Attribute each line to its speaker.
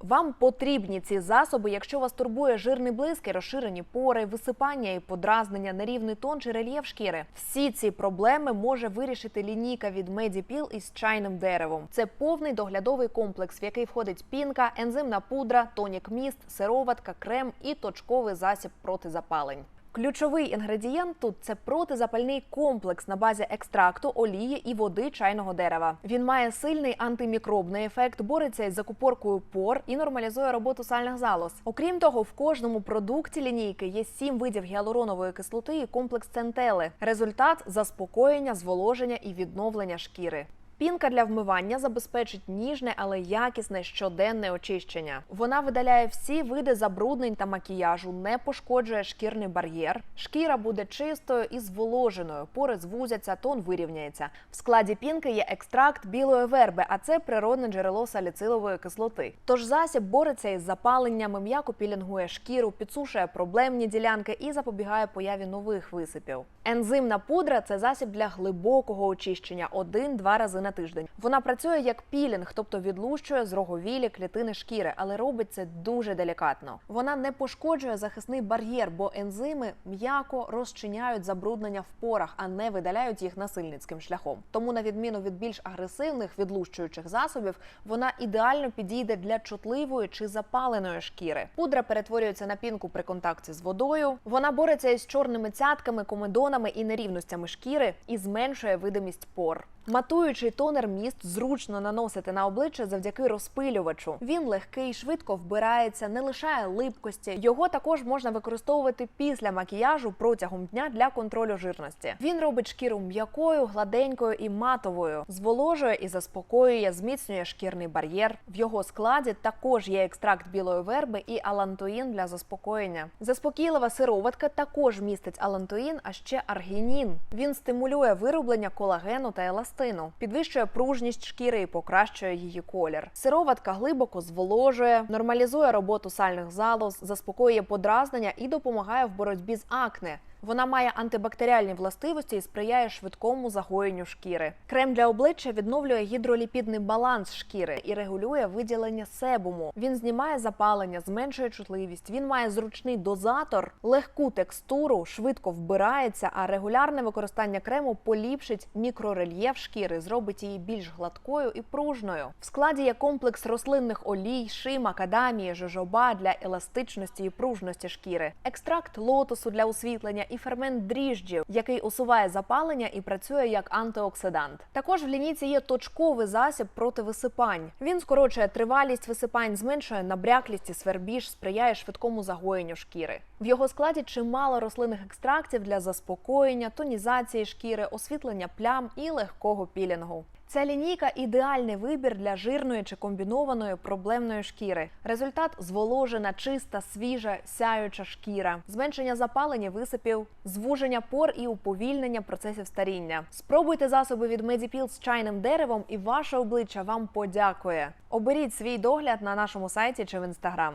Speaker 1: Вам потрібні ці засоби, якщо вас турбує жирний блиск, розширені пори, висипання і подразнення, нерівний тон чи рельєф шкіри. Всі ці проблеми може вирішити лінійка від Медіпіл із чайним деревом. Це повний доглядовий комплекс, в який входить пінка, ензимна пудра, тонік міст, сироватка, крем і точковий засіб проти запалень. Ключовий інгредієнт тут це протизапальний комплекс на базі екстракту, олії і води чайного дерева. Він має сильний антимікробний ефект, бореться із закупоркою пор і нормалізує роботу сальних залоз. Окрім того, в кожному продукті лінійки є сім видів гіалуронової кислоти і комплекс центели. Результат заспокоєння, зволоження і відновлення шкіри. Пінка для вмивання забезпечить ніжне, але якісне щоденне очищення. Вона видаляє всі види забруднень та макіяжу, не пошкоджує шкірний бар'єр. Шкіра буде чистою і зволоженою. Пори звузяться, тон вирівняється. В складі пінки є екстракт білої верби, а це природне джерело саліцилової кислоти. Тож засіб бореться із запаленнями, м'яко пілінгує шкіру, підсушує проблемні ділянки і запобігає появі нових висипів. Ензимна пудра це засіб для глибокого очищення один-два рази на тиждень. Вона працює як пілінг, тобто відлущує зроговілі клітини шкіри, але робить це дуже делікатно. Вона не пошкоджує захисний бар'єр, бо ензими м'яко розчиняють забруднення в порах, а не видаляють їх насильницьким шляхом. Тому, на відміну від більш агресивних відлущуючих засобів, вона ідеально підійде для чутливої чи запаленої шкіри. Пудра перетворюється на пінку при контакті з водою. Вона бореться із чорними цятками, комедонами і нерівностями шкіри і зменшує видимість пор. Матуючий тонер міст зручно наносити на обличчя завдяки розпилювачу. Він легкий, швидко вбирається, не лишає липкості. Його також можна використовувати після макіяжу протягом дня для контролю жирності. Він робить шкіру м'якою, гладенькою і матовою, зволожує і заспокоює, зміцнює шкірний бар'єр. В його складі також є екстракт білої верби і алантоїн для заспокоєння. Заспокійлива сироватка також містить алантоїн, а ще аргінін. Він стимулює вироблення колагену та еластину, підвищує пружність шкіри і покращує її колір. Сироватка глибоко зволожує, нормалізує роботу сальних залоз, заспокоює подразнення і допомагає в боротьбі з акне. Вона має антибактеріальні властивості і сприяє швидкому загоєнню шкіри. Крем для обличчя відновлює гідроліпідний баланс шкіри і регулює виділення себуму. Він знімає запалення, зменшує чутливість. Він має зручний дозатор, легку текстуру, швидко вбирається. А регулярне використання крему поліпшить мікрорельєф шкіри, зробить її більш гладкою і пружною. В складі є комплекс рослинних олій, ши, макадамії, жожоба для еластичності і пружності шкіри, екстракт лотосу для освітлення і фермент дріжджів, який усуває запалення і працює як антиоксидант. Також в лінійці є точковий засіб проти висипань. Він скорочує тривалість висипань, зменшує набряклість і свербіж, сприяє швидкому загоєнню шкіри. В його складі чимало рослинних екстрактів для заспокоєння, тонізації шкіри, освітлення плям і легкого пілінгу. Ця лінійка ідеальний вибір для жирної чи комбінованої проблемної шкіри. Результат зволожена, чиста, свіжа, сяюча шкіра, зменшення запалення висипів, звуження пор і уповільнення процесів старіння. Спробуйте засоби від Medipil з чайним деревом, і ваше обличчя вам подякує. Оберіть свій догляд на нашому сайті чи в інстаграм.